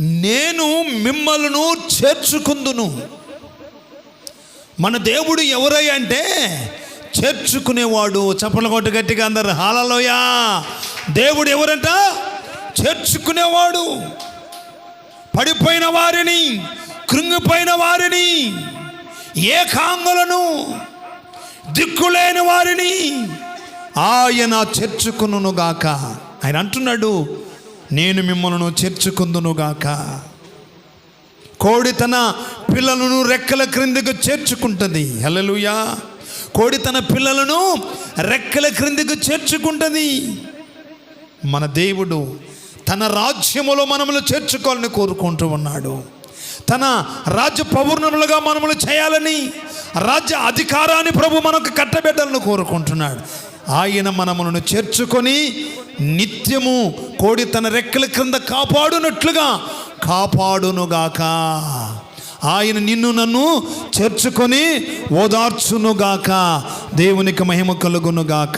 నేను మిమ్మల్ని చేర్చుకుందును. మన దేవుడు ఎవరై అంటే చేర్చుకునేవాడు. చప్పల కొట్టు గట్టిగా అందరు హాలలోయా దేవుడు ఎవరంట? చేర్చుకునేవాడు. పడిపోయిన వారిని కృంగిపోయిన వారిని ఏకాంగులను దిక్కులేని వారిని ఆయన చేర్చుకునుగాక ఆయన అంటున్నాడు నేను మిమ్మల్ని చేర్చుకుందునుగాక కోడి తన పిల్లలను రెక్కల క్రిందికి చేర్చుకుంటుంది. హలలుయా కోడి తన పిల్లలను రెక్కల క్రిందికి చేర్చుకుంటుంది. మన దేవుడు తన రాజ్యములో మనములు చేర్చుకోవాలని కోరుకుంటూ ఉన్నాడు. తన రాజ్య పౌర్ణములుగా మనములు చేయాలని రాజ్య అధికారాన్ని ప్రభు మనకు కట్టబెట్టాలని కోరుకుంటున్నాడు. ఆయన మనములను చేర్చుకొని నిత్యము కోడి తన రెక్కల క్రింద కాపాడునట్లుగా కాపాడునుగాక. ఆయన నిన్ను నన్ను చేర్చుకొని ఓదార్చునుగాక. దేవునికి మహిమ కలుగునుగాక.